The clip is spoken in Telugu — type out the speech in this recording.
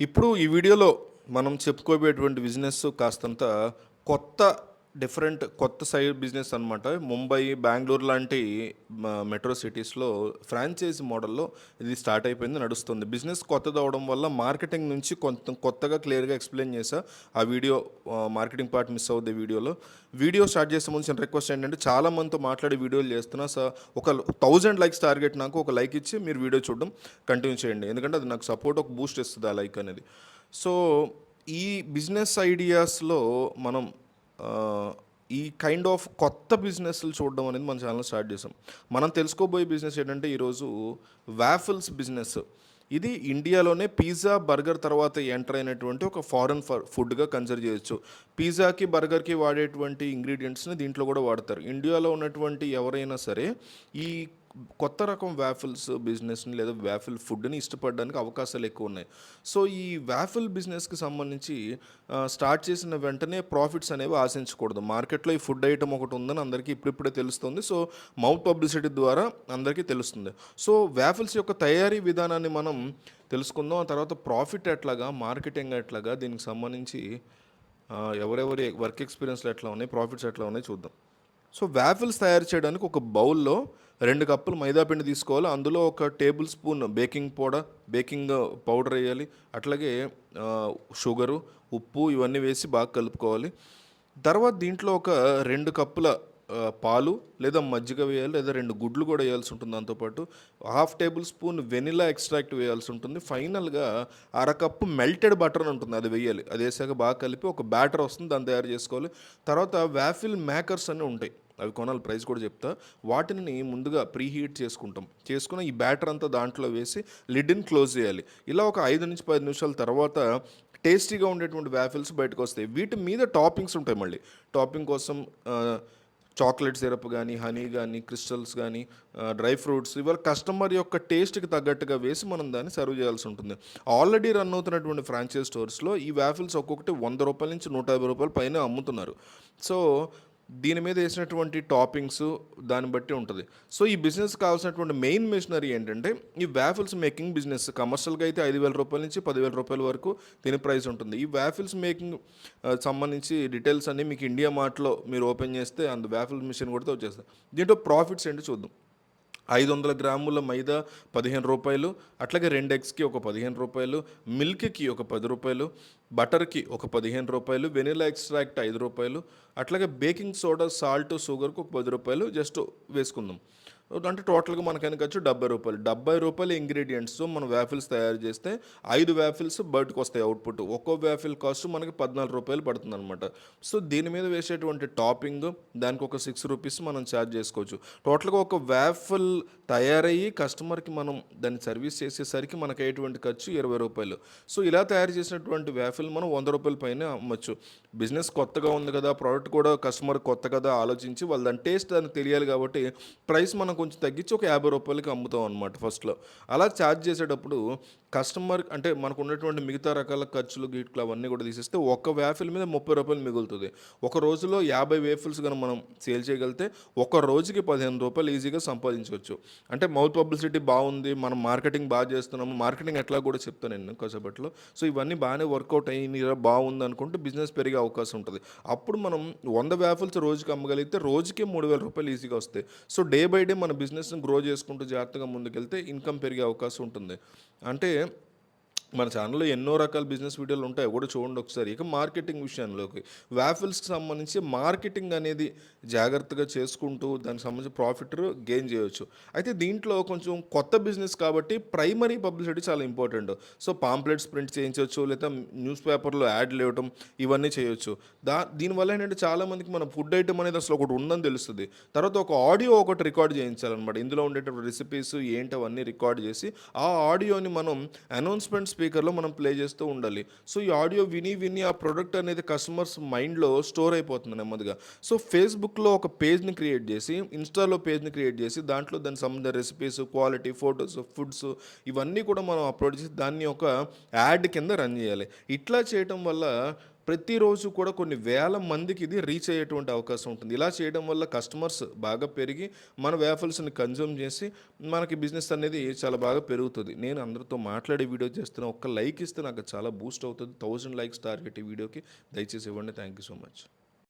ఇప్పుడు ఈ వీడియోలో మనం చెప్పుకోబోయేటువంటి బిజినెస్ కాస్తంత కొత్త డిఫరెంట్ కొత్త సైడ్ బిజినెస్ అనమాట ముంబై బెంగళూరు లాంటి మెట్రో సిటీస్లో ఫ్రాంచైజీ మోడల్లో ఇది స్టార్ట్ అయిపోయింది నడుస్తుంది. బిజినెస్ కొత్తది అవడం వల్ల మార్కెటింగ్ నుంచి కొంత కొత్తగా క్లియర్గా ఎక్స్ప్లెయిన్ చేశా ఆ వీడియో మార్కెటింగ్ పార్ట్ మిస్ అవుద్ది వీడియోలో. వీడియో స్టార్ట్ చేసే ముందు చిన్న రిక్వెస్ట్ ఏంటంటే చాలా మందితో మాట్లాడి వీడియోలు చేస్తున్నా. సార్ ఒక థౌజండ్ లైక్స్ టార్గెట్ నాకు ఒక లైక్ ఇచ్చి మీరు వీడియో చూడడం కంటిన్యూ చేయండి. ఎందుకంటే అది నాకు సపోర్ట్ ఒక బూస్ట్ ఇస్తుంది ఆ లైక్ అనేది. సో ఈ బిజినెస్ ఐడియాస్లో మనం ఈ కైండ్ ఆఫ్ కొత్త బిజినెస్లు చూడడం అనేది మన ఛానల్ స్టార్ట్ చేసాం. మనం తెలుసుకోబోయే బిజినెస్ ఏంటంటే ఈరోజు వాఫిల్స్ బిజినెస్ ఇది ఇండియాలోనే పిజ్జా బర్గర్ తర్వాత ఎంటర్ అయినటువంటి ఒక ఫారెన్ ఫుడ్గా కన్సిడర్ చేయొచ్చు. పిజ్జాకి బర్గర్కి వాడేటువంటి ఇంగ్రీడియంట్స్ని దీంట్లో కూడా వాడతారు. ఇండియాలో ఉన్నటువంటి ఎవరైనా సరే ఈ కొత్త రకం వ్యాఫిల్స్ బిజినెస్ని లేదా వ్యాఫిల్ ఫుడ్ని ఇష్టపడడానికి అవకాశాలు ఎక్కువ ఉన్నాయి. సో ఈ వ్యాఫిల్ బిజినెస్కి సంబంధించి స్టార్ట్ చేసిన వెంటనే ప్రాఫిట్స్ అనేవి ఆశించకూడదు. మార్కెట్లో ఈ ఫుడ్ ఐటమ్ ఒకటి ఉందని అందరికీ ఇప్పుడిప్పుడే తెలుస్తుంది. సో మౌత్ పబ్లిసిటీ ద్వారా అందరికీ తెలుస్తుంది. సో వ్యాఫిల్స్ యొక్క తయారీ విధానాన్ని మనం తెలుసుకుందాం. ఆ తర్వాత ప్రాఫిట్ ఎట్లాగా మార్కెటింగ్ ఎట్లాగా దీనికి సంబంధించి ఎవరెవరి వర్క్ ఎక్స్పీరియన్స్లు ఎట్లా ఉన్నాయి ప్రాఫిట్స్ ఎట్లా ఉన్నాయి చూద్దాం. సో వ్యాఫిల్స్ తయారు చేయడానికి ఒక బౌల్లో రెండు కప్పులు మైదా పిండి తీసుకోవాలి. అందులో ఒక tablespoon baking powder baking powder వేయాలి. అట్లాగే షుగరు ఉప్పు ఇవన్నీ వేసి బాగా కలుపుకోవాలి. తర్వాత దీంట్లో ఒక రెండు కప్పుల పాలు లేదా మజ్జిగ వేయాలి లేదా రెండు గుడ్లు కూడా వేయాల్సి ఉంటుంది. దాంతోపాటు half tablespoon vanilla extract వేయాల్సి ఉంటుంది. ఫైనల్గా అరకప్పు మెల్టెడ్ బటర్ అని ఉంటుంది. అది వేయాలి. అది వేసాక బాగా కలిపి ఒక బ్యాటర్ వస్తుంది. దాన్ని తయారు చేసుకోవాలి. తర్వాత వ్యాఫిల్ మేకర్స్ అని ఉంటాయి. అవి కొనాలి ప్రైస్ కూడా చెప్తా. వాటిని ముందుగా ప్రీ హీట్ చేసుకుంటాం. చేసుకుని ఈ బ్యాటర్ అంతా దాంట్లో వేసి లిడ్ని క్లోజ్ చేయాలి. ఇలా ఒక ఐదు నుంచి పది నిమిషాల తర్వాత టేస్టీగా ఉండేటువంటి వ్యాఫిల్స్ బయటకు వస్తాయి. వీటి మీద టాపింగ్స్ ఉంటాయి మళ్ళీ. టాపింగ్ కోసం చాక్లెట్ సిరప్ కానీ హనీ కానీ క్రిస్టల్స్ కానీ డ్రై ఫ్రూట్స్ ఇవాళ కస్టమర్ యొక్క టేస్ట్కి తగ్గట్టుగా వేసి మనం దాన్ని సర్వ్ చేయాల్సి ఉంటుంది. ఆల్రెడీ రన్ అవుతున్నటువంటి ఫ్రాంచైజ్ స్టోర్స్లో ఈ వ్యాఫిల్స్ ఒక్కొక్కటి వంద రూపాయల నుంచి నూట యాభై రూపాయల పైన అమ్ముతున్నారు. సో దీని మీద వేసినటువంటి టాపింగ్స్ దాన్ని బట్టి ఉంటుంది. సో ఈ బిజినెస్ కావాల్సినటువంటి మెయిన్ మిషనరీ ఏంటంటే ఈ వ్యాఫిల్స్ మేకింగ్ బిజినెస్ కమర్షియల్గా అయితే ఐదు వేల రూపాయల నుంచి పదివేల రూపాయల వరకు దీని ప్రైస్ ఉంటుంది. ఈ వ్యాఫిల్స్ మేకింగ్ సంబంధించి డీటెయిల్స్ అన్నీ మీకు ఇండియా మార్ట్లో మీరు ఓపెన్ చేస్తే అందు వ్యాఫిల్ మిషన్ కూడా వచ్చేస్తుంది దీంట్లో ప్రాఫిట్స్ ఏంటో చూద్దాం. ఐదు వందల గ్రాముల మైదా పదిహేను రూపాయలు అట్లాగే రెండు ఎగ్స్కి ఒక పదిహేను రూపాయలు మిల్క్కి ఒక పది రూపాయలు బటర్కి ఒక పదిహేను రూపాయలు వెనిలా ఎక్స్ట్రాక్ట్ ఐదు రూపాయలు అట్లాగే బేకింగ్ సోడా సాల్ట్ షుగర్కి ఒక పది రూపాయలు జస్ట్ వేసుకుందాం. అంటే టోటల్గా మనకైనా ఖర్చు డెబ్బై రూపాయలు. డెబ్బై రూపాయల ఇంగ్రీడియంట్స్ మనం వ్యాఫిల్స్ తయారు చేస్తే ఐదు వ్యాఫిల్స్ బయటకు వస్తాయి అవుట్పుట్. ఒక్కో వ్యాఫిల్ కాస్ట్ మనకి పద్నాలుగు రూపాయలు పడుతుంది అనమాట సో దీని మీద వేసేటువంటి టాపింగ్ దానికి ఒక సిక్స్ రూపీస్ మనం ఛార్జ్ చేసుకోవచ్చు. టోటల్గా ఒక వ్యాఫిల్ తయారయ్యి కస్టమర్కి మనం దాన్ని సర్వీస్ చేసేసరికి మనకు అయ్యేటువంటి ఖర్చు ఇరవై రూపాయలు. సో ఇలా తయారు చేసినటువంటి వ్యాఫిల్ మనం వంద రూపాయల పైన అమ్మచ్చు. బిజినెస్ కొత్తగా ఉంది కదా ప్రోడక్ట్ కూడా కస్టమర్ కొత్త కదా ఆలోచించి వాళ్ళ దాని టేస్ట్ దానికి తెలియాలి కాబట్టి ప్రైస్ మనకు కొంచెం తగ్గించి ఒక యాభై రూపాయలకి అమ్ముతాం అనమాట ఫస్ట్లో. అలా ఛార్జ్ చేసేటప్పుడు కస్టమర్ అంటే మనకు ఉన్నటువంటి మిగతా రకాల ఖర్చులు గీట్లు అవన్నీ కూడా తీసేస్తే ఒక్క వ్యాఫిల్ మీద ముప్పై రూపాయలు మిగులుతుంది. ఒక రోజులో యాభై వేఫిల్స్ కనుక మనం సేల్ చేయగలిగితే ఒక రోజుకి పదిహేను రూపాయలు ఈజీగా సంపాదించవచ్చు. అంటే మౌత్ పబ్లిసిటీ బాగుంది మనం మార్కెటింగ్ బాగా చేస్తున్నాము మార్కెటింగ్ ఎట్లా కూడా చెప్తాను నేను కాసేపట్లో సో ఇవన్నీ బాగానే వర్కౌట్ అయ్యి బాగుంది అనుకుంటే బిజినెస్ పెరిగే అవకాశం ఉంటుంది. అప్పుడు మనం వంద వ్యాఫిల్స్ రోజుకి అమ్మగలిగితే రోజుకే మూడు వేల రూపాయలు ఈజీగా వస్తాయి. సో డే బై డే మన బిజినెస్ని గ్రో చేసుకుంటూ జాగ్రత్తగా ముందుకెళ్తే ఇన్కమ్ పెరిగే అవకాశం ఉంటుంది. అంటే మన ఛానల్లో ఎన్నో రకాల బిజినెస్ వీడియోలు ఉంటాయి కూడా చూడండి ఒకసారి. ఇక మార్కెటింగ్ విషయంలోకి. వ్యాఫిల్స్కి సంబంధించి మార్కెటింగ్ అనేది జాగ్రత్తగా చేసుకుంటూ దానికి సంబంధించి ప్రాఫిట్ గెయిన్ చేయొచ్చు. అయితే దీంట్లో కొంచెం కొత్త బిజినెస్ కాబట్టి ప్రైమరీ పబ్లిసిటీ చాలా ఇంపార్టెంట్ సో పాంప్లెట్స్ ప్రింట్ చేయించవచ్చు లేదా న్యూస్ పేపర్లో యాడ్లు ఇవ్వటం ఇవన్నీ చేయొచ్చు. దా దీనివల్ల ఏంటంటే చాలామందికి మన ఫుడ్ ఐటమ్ అనేది అసలు ఒకటి ఉందని తెలుస్తుంది. తర్వాత ఒక ఆడియో ఒకటి రికార్డ్ చేయించాలన్నమాట. ఇందులో ఉండేటువంటి రెసిపీస్ ఏంటి అవన్నీ రికార్డ్ చేసి ఆ ఆడియోని మనం అనౌన్స్మెంట్ స్పీకర్లో మనం ప్లే చేస్తూ ఉండాలి. సో ఈ ఆడియో విని విని ఆ ప్రోడక్ట్ అనేది కస్టమర్స్ మైండ్లో స్టోర్ అయిపోతుంది నెమ్మదిగా. సో ఫేస్బుక్లో ఒక పేజ్ని క్రియేట్ చేసి ఇన్స్టాలో పేజ్ని క్రియేట్ చేసి దాంట్లో దానికి సంబంధించిన రెసిపీస్ క్వాలిటీ ఫొటోస్ ఫుడ్స్ ఇవన్నీ కూడా మనం అప్లోడ్ చేసి దాన్ని ఒక యాడ్ కింద రన్ చేయాలి. ఇట్లా చేయటం వల్ల ప్రతిరోజు కూడా కొన్ని వేల మందికి ఇది రీచ్ అయ్యేటువంటి అవకాశం ఉంటుంది. ఇలా చేయడం వల్ల కస్టమర్స్ బాగా పెరిగి మన వేఫల్స్ని కన్జ్యూమ్ చేసి మనకి బిజినెస్ అనేది చాలా బాగా పెరుగుతుంది. నేను అందరితో మాట్లాడే వీడియో చేస్తున్నా ఒక్క లైక్ ఇస్తే నాకు చాలా బూస్ట్ అవుతుంది. థౌజండ్ లైక్స్ టార్గెట్ ఈ వీడియోకి. దయచేసి ఇవ్వండి. Thank you so much.